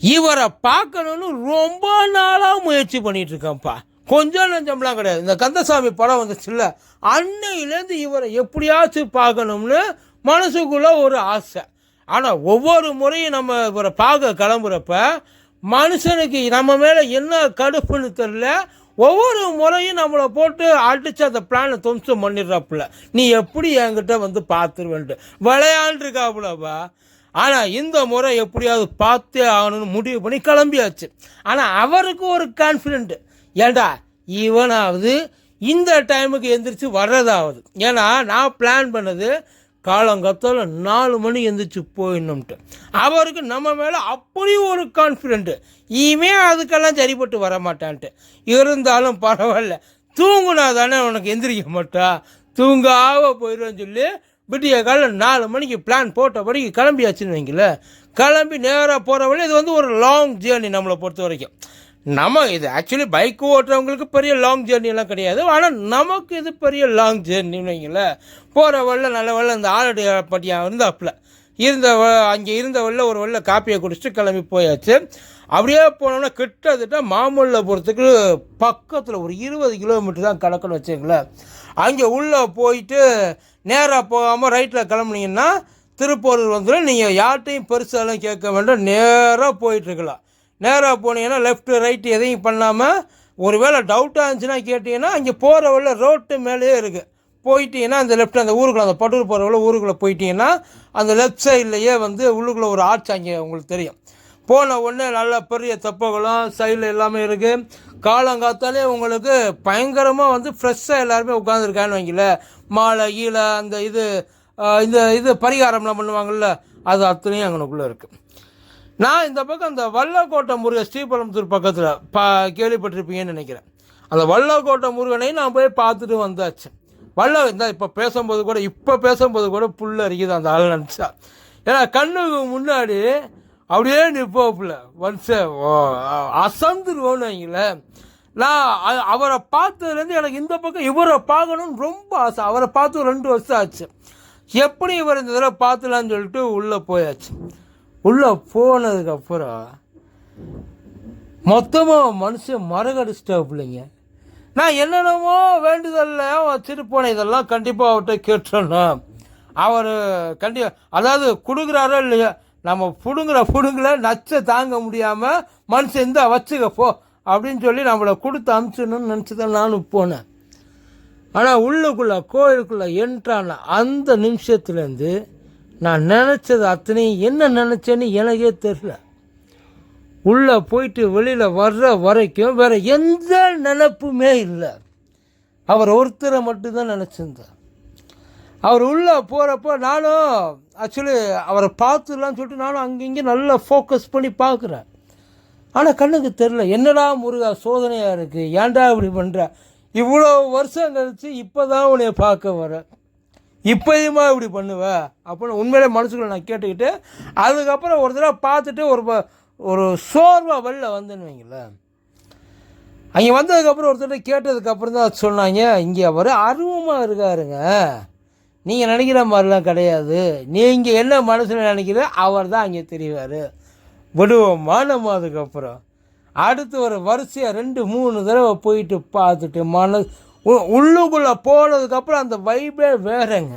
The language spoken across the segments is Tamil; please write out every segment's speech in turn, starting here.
இவரை பார்க்கணும்னு ரொம்ப நாளாக முயற்சி பண்ணிட்டு இருக்கேன்ப்பா கொஞ்சம் நஞ்சம்லாம் கிடையாது. இந்த கந்தசாமி படம் வந்துச்சுல்ல அன்னையிலேருந்து இவரை எப்படியாச்சும் பார்க்கணும்னு மனசுக்குள்ளே ஒரு ஆசை. ஆனால் ஒவ்வொரு முறையும் நம்ம இவரை பார்க்க கிளம்புறப்ப மனுஷனுக்கு நம்ம மேலே என்ன கடுப்புன்னு தெரில ஒவ்வொரு முறையும் நம்மளை போட்டு அடித்து அந்த பிளானை துவம்சம் பண்ணிடுறாப்புல. நீ எப்படி என்கிட்ட வந்து பார்த்துருவேன்ட்டு. விளையாண்டுருக்காப்புலப்பா. ஆனால் இந்த முறை எப்படியாவது பார்த்தே ஆகணும்னு முடிவு பண்ணி கிளம்பியாச்சு. ஆனால் அவருக்கு ஒரு கான்ஃபிடென்ட் ஏண்டா இவனாவது இந்த டைமுக்கு எந்திரிச்சு வர்றதாவது. ஏன்னா நான் பிளான் பண்ணது காலங்கத்தில் நாலு மணி எந்திரிச்சு போயிடணும்ட்டு. அவருக்கு நம்ம மேலே அப்படி ஒரு கான்ஃபிடென்ட்டு இவன் அதுக்கெல்லாம் சரிப்பட்டு வர மாட்டான்ட்டு இருந்தாலும் பரவாயில்ல. தூங்குனா தானே உனக்கு எந்திரிக்க மாட்டா. தூங்காவ போயிடுவேன்னு சொல்லி விடிய காலையில் நாலு மணிக்கு பிளான் போட்டபடிக்கு கிளம்பியாச்சுன்னு வைங்களேன் கிளம்பி நேராக போகிற வழி இது வந்து ஒரு லாங் ஜேர்னி நம்மளை பொறுத்த வரைக்கும் நம்ம இது ஆக்சுவலி பைக் ஓட்டுறவங்களுக்கு பெரிய லாங் ஜேர்னிலாம் கிடையாது. ஆனால் நமக்கு இது பெரிய லாங் ஜேர்னின்னு வைங்களேன் போகிற வழியில் நல்ல வழியில் இந்த ஆலடி பட்டியாக இருந்தாப்புல. இருந்த அங்கே இருந்த வழியில் ஒரு வழியில் காப்பியை குடிச்சிட்டு கிளம்பி போயாச்சு. அப்படியே போனோம்னா கிட்டத்தட்ட மாமல்லபுரத்துக்கு பக்கத்தில் ஒரு இருபது கிலோமீட்டர் தான் கணக்குன்னு வச்சுங்களேன் அங்கே உள்ளே போயிட்டு நேராக போகாமல் ரைட்டில் கிளம்புனீங்கன்னா திருப்பூரூர் வந்துடும் நீங்கள் யார்கிட்டையும் பெருசாலாம் கேட்க வேண்டாம். நேராக போயிட்டுருக்கலாம் நேராக போனீங்கன்னா லெஃப்ட் ரைட்டு எதையும் பண்ணாமல் ஒருவேளை டவுட்டாக இருந்துச்சுன்னா கேட்டிங்கன்னா அங்கே போகிற வழில ரோட்டு மேலேயே இருக்குது போயிட்டீங்கன்னா அந்த லெஃப்ட் அந்த ஊருக்குள்ளே அந்த பட்டூர் போகிற வழியில் ஊருக்குள்ளே போயிட்டீங்கன்னா அந்த லெஃப்ட் சைட்லேயே வந்து உள்ளுக்குள்ளே ஒரு ஆர்ச் அங்கே உங்களுக்கு தெரியும். போன உடனே நல்ல பெரிய தெப்பகுளம் சைடில் எல்லாமே இருக்குது காலங்காத்தாலே உங்களுக்கு பயங்கரமாக வந்து ஃப்ரெஷ்ஷாக எல்லாருமே உட்காந்துருக்கான்னு வைங்கள. மாலை ஈழை அந்த இது இந்த இது பரிகாரம்லாம் பண்ணுவாங்கள்ல அது அத்தனையும் அங்கனுக்குள்ளே இருக்குது நான் இந்த பக்கம் அந்த வல்லக்கோட்டை முருகன் ஸ்ரீபெரும்புத்தூர் பக்கத்தில் பா கேள்விப்பட்டிருப்பீங்கன்னு நினைக்கிறேன். அந்த வல்லக்கோட்டை முருகனையும் நான் போய் பார்த்துட்டு வந்தாச்சு. வல்ல இந்த இப்போ பேசும்போது கூட இப்போ பேசும்போது கூட புல் அரிக்குது அந்த ஆள் நினச்சா. ஏன்னா கண்ணுக்கு முன்னாடி அப்படியே நிற்பாப்புல வன்ச அசந்துருவோன்னு வைங்களேன் நான் அவரை பார்த்ததுலேருந்து எனக்கு இந்த பக்கம் இவரை பார்க்கணும்னு ரொம்ப ஆசை. அவரை பார்த்து ரெண்டு வருஷம் ஆச்சு. எப்படி இவர் இந்த தடவை பார்த்துலான்னு சொல்லிட்டு உள்ளே போயாச்சு. உள்ளே போனதுக்கப்புறம் மொத்தமாக மனுஷன் மரகடிச்சிட்டாப்புலைங்க நான் என்னென்னமோ வேண்டுதலில் வச்சுட்டு போனேன். இதெல்லாம் கண்டிப்பாக அவர்கிட்ட கேட்டுறணும் அவர் கண்டி அதாவது கொடுக்குறாரோ இல்லையோ நம்ம பிடுங்குற பிடுங்கல நச்சை தாங்க முடியாமல் மனுஷன் இருந்தால் வச்சுக்க போ அப்படின்னு சொல்லி நம்மளை கொடுத்து அனுப்பிச்சிடணும்னு நினச்சி தான் நானும் போனேன். ஆனால் உள்ளுக்குள்ளே கோயிலுக்குள்ளே என்ட்ரான அந்த நிமிஷத்துலேருந்து நான் நினச்சது அத்தனையும் என்ன நினச்சேன்னு எனக்கே தெரில உள்ளே போயிட்டு வெளியில் வர்ற வரைக்கும் வேறு எந்த நினப்புமே இல்லை. அவர் ஒருத்தரை மட்டும்தான் நினச்சிருந்தார். அவர் உள்ளே போகிறப்போ நானும் ஆக்சுவலி அவரை பார்த்துடலான்னு சொல்லிட்டு நானும் அங்கங்கே நல்லா ஃபோக்கஸ் பண்ணி பார்க்குறேன். ஆனால் கண்ணுக்கு தெரில என்னடா முருகா சோதனையாக இருக்குது ஏன்டா இப்படி பண்ணுற இவ்வளோ வருஷம் கழித்து இப்போ தான் உன்னை பார்க்க வரேன் இப்போயுமா இப்படி பண்ணுவேன் அப்படின்னு உண்மையிலே மனசுக்குள்ள நான் கேட்டுக்கிட்டு அதுக்கப்புறம் ஒரு தடவை பார்த்துட்டு ஒரு ப- ஒரு சோர்வாக வெளில வந்தேன்னு வைங்களேன் அங்கே வந்ததுக்கப்புறம் ஒருத்தர் கேட்டதுக்கப்புறம் தான் சொன்னாங்க இங்கே அவர் அருவமாக இருக்காருங்க. நீங்கள் நினைக்கிற மாதிரிலாம் கிடையாது. நீங்கள் என்ன மனசில் நினைக்கிறோ அவர் தான் அங்கே தெரிவார். விடுவோமா நம்ம அதுக்கப்புறம். அடுத்து ஒரு வரிசையாக ரெண்டு மூணு தடவை போயிட்டு பார்த்துட்டு மன உ- உள்ளுக்குள்ளே போனதுக்கப்புறம் அந்த வைபே வேறங்க.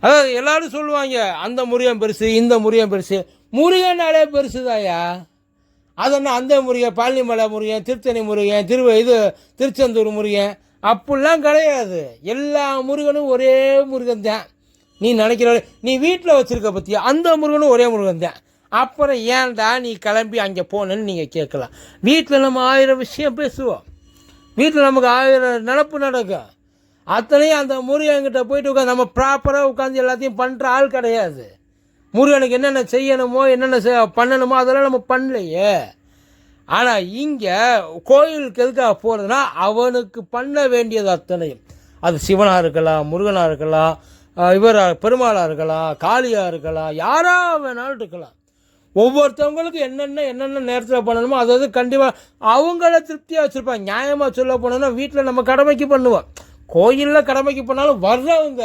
அதாவது எல்லோரும் சொல்லுவாங்க அந்த முருகன் பெருசு இந்த முருகன் பெருசு. முருகனாலே பெருசுதாயா? அதென்ன அந்த முருகன் பழனிமலை முருகன் திருத்தணி முருகன் திரு இது திருச்செந்தூர் முருகன் அப்படிலாம் கிடையாது. எல்லா முருகனும் ஒரே முருகன் தான் நீ நினைக்கிற நீ வீட்டில் வச்சுருக்க பற்றியா அந்த முருகனும் ஒரே முருகன் தான் அப்புறம் ஏன்டா நீ கிளம்பி அங்கே போனேன்னு நீங்கள் கேட்கலாம். வீட்டில் நம்ம ஆயிரம் விஷயம் பேசுவோம். வீட்டில் நமக்கு ஆயிரம் நினப்பு நடக்கும் அத்தனையும் அந்த முருகன்கிட்ட போயிட்டு உட்காந்து நம்ம ப்ராப்பராக உட்காந்து எல்லாத்தையும் பண்ணுற ஆள் கிடையாது. முருகனுக்கு என்னென்ன செய்யணுமோ என்னென்ன பண்ணணுமோ அதெல்லாம் நம்ம பண்ணலையே. ஆனால் இங்கே கோயிலுக்கு எதுக்காக போகிறதுனா அவனுக்கு பண்ண வேண்டியது அத்தனையும். அது சிவனாக இருக்கலாம் முருகனாக இருக்கலாம் இவராக பெருமாளாக இருக்கலாம் காளியாக இருக்கலாம் யாராக வேணாலும் இருக்கலாம். ஒவ்வொருத்தவங்களுக்கும் என்னென்ன என்னென்ன நேரத்தில் பண்ணணுமோ அதாவது கண்டிப்பாக அவங்கள திருப்தியாக வச்சுருப்பாங்க. நியாயமாக சொல்ல போனோம்னா வீட்டில் நம்ம கடமைக்கு பண்ணுவோம். கோயிலில் கடமைக்கு பண்ணாலும் வர்றவங்க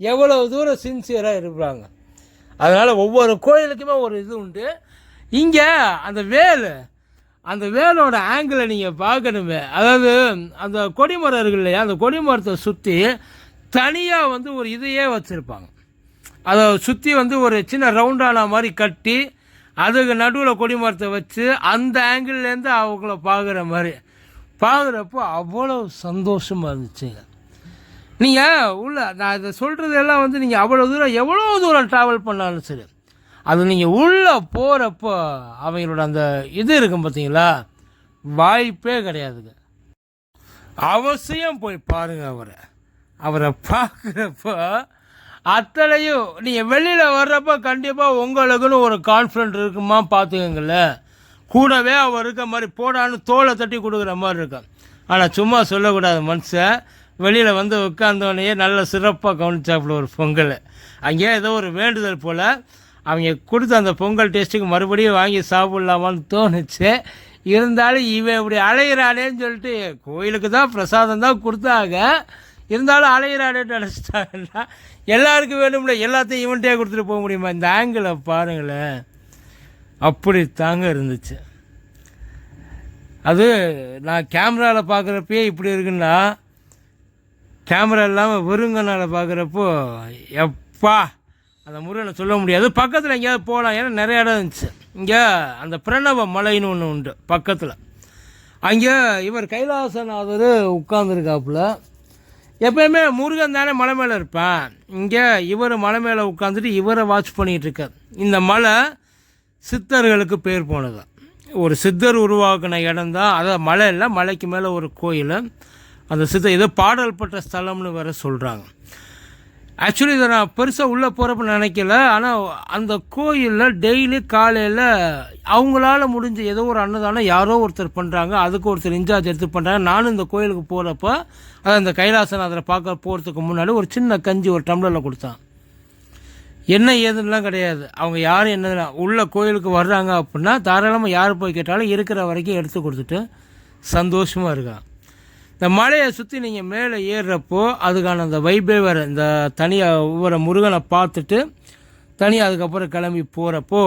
எவ்வளோ தூரம் சின்சியராக இருப்பாங்க. அதனால் ஒவ்வொரு கோயிலுக்குமே ஒரு இது உண்டு. இங்கே அந்த வேல் அந்த வேலோட ஆங்கிளை நீங்கள் பார்க்கணுமே. அதாவது அந்த கொடிமரம் இருக்கு இல்லையா அந்த கொடிமரத்தை சுற்றி தனியாக வந்து ஒரு இதையே வச்சுருப்பாங்க. அதை சுற்றி வந்து ஒரு சின்ன ரவுண்டான மாதிரி கட்டி அதுக்கு நடுவில் கொடிமரத்தை வச்சு அந்த ஆங்கிள்லேருந்து அவங்கள பார்க்குற மாதிரி. பார்க்குறப்போ அவ்வளோ சந்தோஷமாக இருந்துச்சுங்க. நீங்கள் உள்ள நான் இதை சொல்கிறதெல்லாம் வந்து நீங்கள் அவ்வளோ தூரம் எவ்வளோ தூரம் ட்ராவல் பண்ணாலும் சரி அது நீங்கள் உள்ளே போகிறப்போ அவங்களோட அந்த இது இருக்கும் பார்த்தீங்களா வாய்ப்பே கிடையாதுங்க. அவசியம் போய் பாருங்கள் அவரை. அவரை பார்க்குறப்போ அத்தனையும் நீங்கள் வெளியில் வர்றப்போ கண்டிப்பாக உங்களுக்குன்னு ஒரு கான்ஃபிடென்ட் இருக்குமா பார்த்துக்கங்களேன் கூடவே அவர் இருக்க மாதிரி போடான்னு தோலை தட்டி கொடுக்குற மாதிரி இருக்கும். ஆனால் சும்மா சொல்லக்கூடாது மனுஷன். வெளியில் வந்து உட்காந்தோடனே நல்ல சிறப்பாக கவனிச்சாப்புல ஒரு பொங்கல். அங்கேயே ஏதோ ஒரு வேண்டுதல் போல் அவங்க கொடுத்த அந்த பொங்கல் டேஸ்ட்டுக்கு மறுபடியும் வாங்கி சாப்பிட்லாமான்னு தோணுச்சு. இருந்தாலும் இவன் இப்படி அலையிறாளேன்னு சொல்லிட்டு கோயிலுக்கு தான் பிரசாதம் தான் கொடுத்தாங்க. இருந்தாலும் அலையிறாளேன்னு நினச்சிட்டாங்கன்னா எல்லாருக்கும் வேணும்ல எல்லாத்தையும் இவன்ட்டே கொடுத்துட்டு போக முடியுமா? இந்த ஆங்கிளை பாருங்களேன். அப்படி தாங்க இருந்துச்சு. அது நான் கேமராவில் பார்க்குறப்பயே இப்படி இருக்குன்னா கேமரா இல்லாமல் வெறுங்கனால் பார்க்குறப்போ எப்பா! அந்த முருகனை சொல்ல முடியாது. பக்கத்தில் எங்கேயாவது போகலாம் ஏன்னா நிறைய இடம் இருந்துச்சு. இங்கே அந்த பிரணவ மலைன்னு ஒன்று உண்டு. பக்கத்தில். அங்கே இவர் கைலாசநாதர் உட்காந்துருக்காப்புல எப்பயுமே முருகன் தானே மலை மேலே இருப்பேன். இங்கே இவர் மலை மேலே உட்காந்துட்டு இவரை வாட்ச் பண்ணிகிட்டு இருக்கார். இந்த மலை சித்தர்களுக்கு பேர் போனது. ஒரு சித்தர் உருவாக்கின இடம் தான். அதாவது மலை இல்லை மலைக்கு மேலே ஒரு கோயில். அந்த சித்தர் ஏதோ பாடல் பட்ட ஸ்தலம்னு வேற சொல்கிறாங்க ஆக்சுவலி இதை நான் பெருசாக உள்ளே போகிறப்ப நினைக்கல. ஆனால் அந்த கோயிலில் டெய்லி காலையில் அவங்களால முடிஞ்ச ஏதோ ஒரு அன்னதானம் யாரோ ஒருத்தர் பண்ணுறாங்க அதுக்கு ஒருத்தர் இன்சார்ஜ் எடுத்து பண்ணுறாங்க நானும் இந்த கோயிலுக்கு போகிறப்ப அதை இந்த கைலாசநாதரை பார்க்க போகிறதுக்கு முன்னாடி ஒரு சின்ன கஞ்சி ஒரு டம்ளரில் கொடுத்தான். என்ன ஏதுன்னெலாம் கிடையாது. அவங்க யாரும் என்ன உள்ள கோயிலுக்கு வர்றாங்க அப்படின்னா தாராளமாக யார் போய் கேட்டாலும் இருக்கிற வரைக்கும் எடுத்து கொடுத்துட்டு சந்தோஷமாக இருக்கான். இந்த மலையை சுற்றி நீங்கள் மேலே ஏறுறப்போ அதுக்கான அந்த வைபே வேறு இந்த தனியாக ஒவ்வொரு முருகனை பார்த்துட்டு தனியாக அதுக்கப்புறம் கிளம்பி போகிறப்போ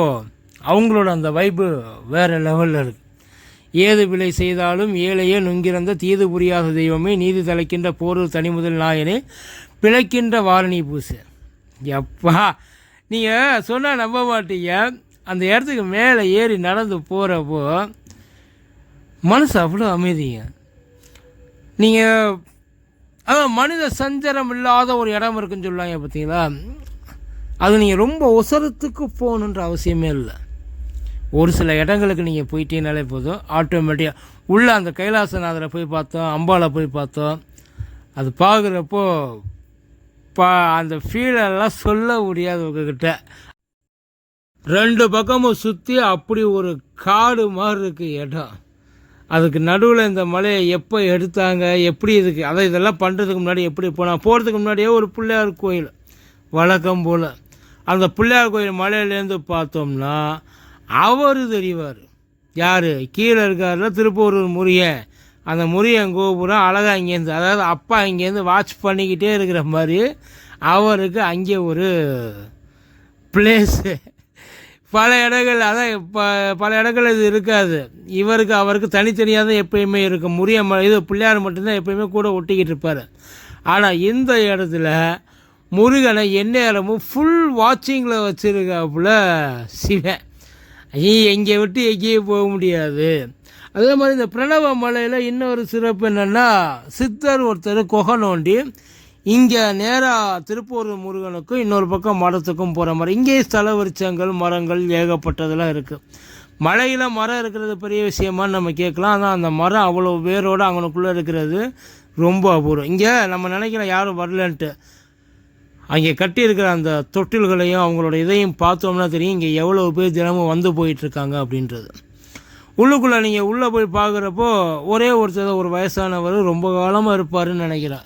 அவங்களோட அந்த வைப்பு வேறு லெவலில் இருக்குது ஏது விலை செய்தாலும் ஏழையே நுங்கிறந்த தீது புரியாத தெய்வமே நீதி தலைக்கின்ற போரூர் தனி முதல் நாயனே பிழைக்கின்ற வாரணி பூசு. எப்பா நீங்கள் சொன்னால் நம்ப மாட்டீங்க. அந்த இடத்துக்கு மேலே ஏறி நடந்து போகிறப்போ மனசு அவ்வளோ அமைதிங்க. நீங்கள் மனித சஞ்சரம் இல்லாத ஒரு இடம் இருக்குன்னு சொல்லுவாங்க பார்த்தீங்களா? அது நீங்கள் ரொம்ப ஒசரத்துக்கு போகணுன்ற அவசியமே இல்லை. ஒரு சில இடங்களுக்கு நீங்கள் போயிட்டீங்கனாலே போதும். ஆட்டோமேட்டிக்காக உள்ளே அந்த கைலாசநாதரை போய் பார்த்தோம் அம்பாவில் போய் பார்த்தோம். அது பார்க்குறப்போ பா அந்த ஃபீலெல்லாம் சொல்ல முடியாது உங்ககிட்ட. ரெண்டு பக்கமும் சுற்றி அப்படி ஒரு காடு மாதிரி இருக்குது இடம். அதுக்கு நடுவில் இந்த மலையை எப்போ எடுத்தாங்க எப்படி இதுக்கு அதை இதெல்லாம் பண்ணுறதுக்கு முன்னாடி எப்படி போனால் போகிறதுக்கு முன்னாடியே ஒரு பிள்ளையார் கோயில் வழக்கம் போல். அந்த பிள்ளையார் கோயில் மலையிலேருந்து பார்த்தோம்னா அவர் தெரிவார். யார்? கீழே இருக்கார்ல திருப்பூரூர் முருகன் அந்த முருகன் கோபுரம் அழகாக இங்கேருந்து அதாவது அப்பா இங்கேருந்து வாட்ச் பண்ணிக்கிட்டே இருக்கிற மாதிரி அவருக்கு அங்கே ஒரு பிளேஸு பல இடங்கள் அதான் இப்போ பல இடங்கள் இது இருக்காது. இவருக்கு அவருக்கு தனித்தனியாக தான் எப்பயுமே இருக்கும். முறிய இது பிள்ளையார் மட்டும்தான் எப்பயுமே கூட ஒட்டிக்கிட்டு இருப்பார். ஆனால் இந்த இடத்துல முருகனை எந்நேரமும் ஃபுல் வாட்சிங்கில் வச்சுருக்காப்புல சிவன். ஐயே எங்கே விட்டு எங்கேயும் போக முடியாது. அதே மாதிரி இந்த பிரணவ மலையில் இன்னொரு சிறப்பு என்னென்னா சித்தர் ஒருத்தர் குகை நோண்டி இங்கே நேராக திருப்பூர் முருகனுக்கும் இன்னொரு பக்கம் மடத்துக்கும் போகிற மாதிரி. இங்கேயே ஸ்தல வரிச்சங்கள் மரங்கள் ஏகப்பட்டதெல்லாம் இருக்குது மலையில் மரம் இருக்கிறது பெரிய விஷயமான்னு நம்ம கேட்கலாம். ஆனால் அந்த மரம் அவ்வளோ வேரோடு அவனுக்குள்ளே இருக்கிறது ரொம்ப அபூர்வம். இங்கே நம்ம நினைக்கிறோம் யாரும் வரலன்ட்டு. அங்கே கட்டியிருக்கிற அந்த தொட்டில்களையும் அவங்களோட இதையும் பார்த்தோம்னா தெரியும் இங்கே எவ்வளோ பேர் தினமும் வந்து போயிட்டுருக்காங்க அப்படின்றது. உள்ளுக்குள்ளே நீங்கள் உள்ளே போய் பார்க்குறப்போ ஒரே ஒருத்தர் ஒரு வயசானவர் ரொம்ப காலமாக இருப்பாருன்னு நினைக்கிறேன்.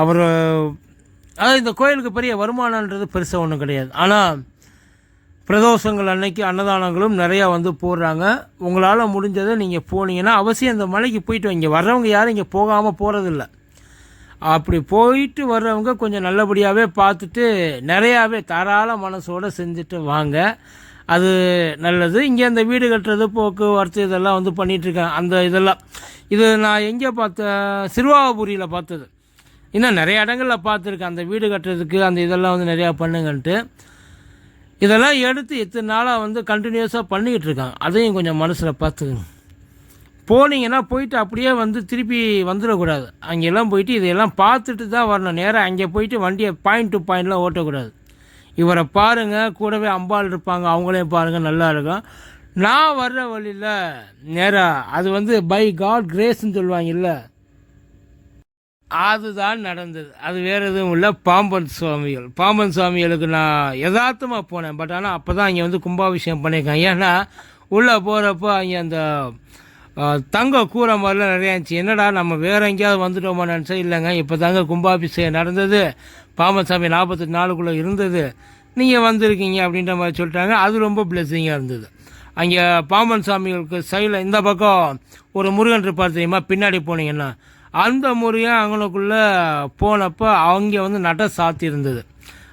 அவர் அதாவது இந்த கோயிலுக்கு பெரிய வருமானன்றது பெருசாக ஒன்றும் கிடையாது. ஆனால் பிரதோஷங்கள் அன்னைக்கு அன்னதானங்களும் நிறையா வந்து போடுறாங்க. உங்களால் முடிஞ்சதை நீங்கள் போனீங்கன்னா அவசியம் இந்த மலைக்கு போயிட்டு இங்கே வர்றவங்க யாரும் இங்கே போகாமல் போகிறதில்ல அப்படி போயிட்டு வர்றவங்க கொஞ்சம் நல்லபடியாகவே பார்த்துட்டு நிறையாவே தாராள மனசோடு செஞ்சுட்டு வாங்க. அது நல்லது. இங்கே அந்த வீடு கட்டுறது போக்குவரத்து இதெல்லாம் வந்து பண்ணிகிட்ருக்காங்க அந்த இதெல்லாம் இது நான் எங்கே பார்த்த சிறுவாபுரியில் பார்த்தது. இன்னும் நிறைய இடங்களில் பார்த்துருக்கேன் அந்த வீடு கட்டுறதுக்கு அந்த இதெல்லாம் வந்து நிறையா பண்ணுங்கன்ட்டு. இதெல்லாம் எடுத்து இத்தனை நாளாக வந்து கண்டினியூஸாக பண்ணிக்கிட்டு இருக்காங்க. அதையும் கொஞ்சம் மனசில் பார்த்துக்கணும். போனீங்கன்னா போயிட்டு அப்படியே வந்து திருப்பி வந்துடக்கூடாது. அங்கெல்லாம் போயிட்டு இதையெல்லாம் பார்த்துட்டு தான் வரணும். நேராக அங்கே போயிட்டு வண்டியை பாயிண்ட் டு பாயிண்ட்லாம் ஓட்டக்கூடாது. இவரை பாருங்கள் கூடவே அம்பாள் இருப்பாங்க. அவங்களையும் பாருங்கள் நல்லா இருக்கும். நான் வர்ற வழியில் நேராக அது வந்து பை காட் கிரேஸ்ன்னு சொல்லுவாங்கல்ல. அதுதான் நடந்தது. அது வேறு எதுவும் இல்லை. பாம்பன் சுவாமிகள். பாம்பன் சுவாமிகளுக்கு நான் யதார்த்தமாக போனேன். பட் ஆனால் அப்போ தான் இங்கே வந்து கும்பாபிஷேகம் பண்ணியிருக்கேன் ஏன்னா உள்ளே போகிறப்போ அங்கே அந்த தங்க கூரை மாதிரிலாம் நிறையா இருந்துச்சு. என்னடா நம்ம வேறு எங்கேயாவது வந்துட்டோமா நினச்சா இல்லைங்க இப்போ தாங்க கும்பாபிஷேகம் நடந்தது. பாம்பன் சாமி நாற்பத்தெட்டு நாளுக்குள்ளே இருந்தது. நீங்கள் வந்திருக்கீங்க அப்படின்ற மாதிரி சொல்லிட்டாங்க. அது ரொம்ப பிளெஸ்ஸிங்காக இருந்தது. அங்கே பாம்பன் சாமிகளுக்கு சைடில் இந்த பக்கம் ஒரு முருகன் இருப்பார் தெரியுமா? பின்னாடி போனீங்கன்னா அந்த முருகன் அவங்களுக்குள்ளே போனப்போ அவங்க வந்து நட சாத்தி இருந்தது.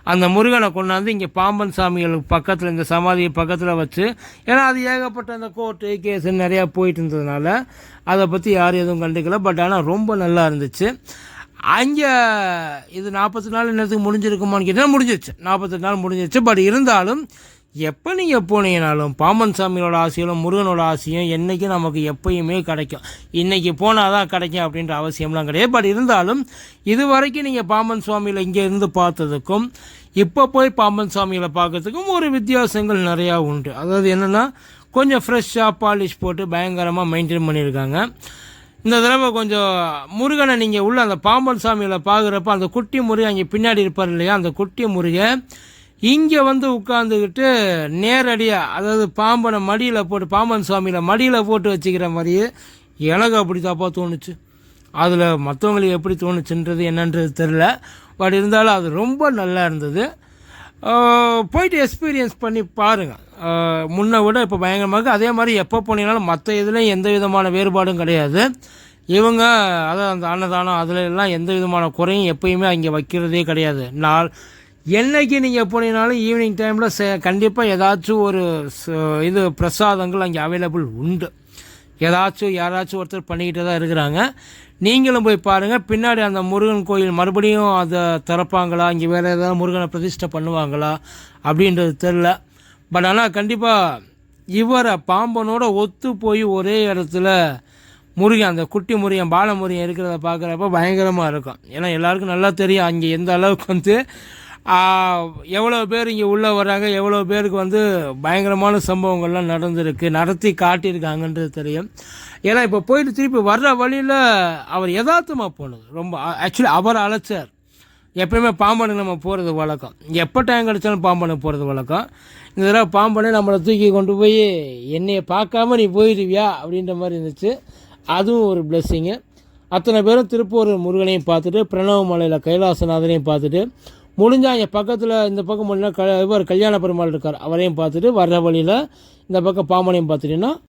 அந்த முருகனை கொண்டாந்து இங்கே பாம்பன் சாமிகளுக்கு பக்கத்தில் இந்த சமாதி பக்கத்தில் வச்சு ஏன்னா அது ஏகப்பட்ட அந்த கோர்ட்டு கேஸு நிறையா போயிட்டு இருந்ததுனால அதை பற்றி யாரும் எதுவும் கண்டுக்கல. பட் ஆனால் ரொம்ப நல்லா இருந்துச்சு. அங்கே இது நாற்பத்தி நாள் நேரத்துக்கு முடிஞ்சிருக்குமான்னு கேட்டால் முடிஞ்சிருச்சு. நாற்பத்தெட்டு நாள் முடிஞ்சிருச்சு. பட் இருந்தாலும் எப்போ நீங்கள் போனீங்கனாலும் பாம்பன் சாமியோட ஆசையிலும் முருகனோட ஆசையும் என்றைக்கும் நமக்கு எப்பயுமே கிடைக்கும். இன்றைக்கி போனால் தான் கிடைக்கும் அப்படின்ற அவசியம்லாம் கிடையாது. பட் இருந்தாலும் இது வரைக்கும் நீங்கள் பாம்பன் சுவாமியில் இங்கே இருந்து பார்த்ததுக்கும் இப்போ போய் பாம்பன் சுவாமிகளை பார்க்கறதுக்கும் ஒரு வித்தியாசங்கள் நிறையா உண்டு. அதாவது என்னென்னா கொஞ்சம் ஃப்ரெஷ்ஷாக பாலிஷ் போட்டு பயங்கரமாக மெயின்டைன் பண்ணியிருக்காங்க. இந்த தடவை கொஞ்சம் முருகனை நீங்கள் உள்ள அந்த பாம்பன் சாமியில் பார்க்குறப்ப அந்த குட்டி முருகன் அங்கே பின்னாடி இருப்பார் இல்லையா? அந்த குட்டி முருகை இங்கே வந்து உட்காந்துக்கிட்டு நேரடியாக அதாவது பாம்பனை மடியில் போட்டு பாம்பன் சுவாமியில் மடியில் போட்டு வச்சுக்கிற மாதிரியே எனக்கு அப்படி தப்பாக தோணுச்சு. அதில் மற்றவங்களுக்கு எப்படி தோணுச்சுன்றது என்னன்றது தெரில பட் இருந்தாலும் அது ரொம்ப நல்லா இருந்தது. போயிட்டு எக்ஸ்பீரியன்ஸ் பண்ணி பாருங்கள் முன்னை விட இப்போ பயங்கரமாக அதே மாதிரி எப்போ போனீங்கனாலும் மற்ற இதுலேயும் எந்த விதமான வேறுபாடும் கிடையாது. இவங்க அதான் அந்த அன்னதானம் அதில் எல்லாம் எந்த விதமான குறையும் எப்பயுமே அங்கே வைக்கிறதே கிடையாது. நாள் என்னைக்கு நீங்கள் போனீங்கனாலும் ஈவினிங் டைமில் சே கண்டிப்பாக ஏதாச்சும் ஒரு ச- இது பிரசாதங்கள் அங்கே அவைலபிள் உண்டு. ஏதாச்சும் யாராச்சும் ஒருத்தர் பண்ணிக்கிட்டு தான் இருக்கிறாங்க. நீங்களும் போய் பாருங்கள் பின்னாடி அந்த முருகன் கோயில் மறுபடியும் அதை திறப்பாங்களா? இங்கே வேறு ஏதாவது முருகனை பிரதிஷ்டை பண்ணுவாங்களா? அப்படின்றது தெரில பட் ஆனால் கண்டிப்பாக இவரை பாம்பனோட ஒத்து போய் ஒரே இடத்துல முருகன் அந்த குட்டி முருகன் பாலமுருகன் இருக்கிறத பார்க்குறப்ப பயங்கரமாக இருக்கும். ஏன்னா எல்லாருக்கும் நல்லா தெரியும். அங்கே எந்த அளவுக்கு வந்து எவ்வளோ பேர் இங்கே உள்ளே வராங்க எவ்வளோ பேருக்கு வந்து பயங்கரமான சம்பவங்கள்லாம் நடந்திருக்கு நடத்தி காட்டியிருக்காங்கன்றது தெரியும். ஏன்னா இப்போ போயிட்டு திருப்பி வர்ற வழியில் அவர் யதார்த்தமாக போனது. ரொம்ப ஆக்சுவலி அவர் அழைச்சார். எப்பயுமே பாம்பனுக்கு நம்ம போகிறது வழக்கம். எப்போ டைம் கிடச்சாலும் பாம்பனுக்கு போகிறது வழக்கம். இந்த தடவை பாம்பனே நம்மளை தூக்கி கொண்டு போய் என்னையை பார்க்காம நீ போயிடுவியா அப்படின்ற மாதிரி இருந்துச்சு. அதுவும் ஒரு பிளெஸ்ஸிங்கு அத்தனை பேரும் திருப்பூர் முருகனையும் பார்த்துட்டு பிரணவ மலையில் கைலாசநாதனையும் பார்த்துட்டு முடிஞ்சால் என் பக்கத்தில் இந்த பக்கம் முடிஞ்சா க இவர் கல்யாண பெருமாள் இருக்கார். அவரையும் பார்த்துட்டு வர்ற வழியில் இந்த பக்கம் பாம்பனையும் பார்த்துட்டீங்கன்னா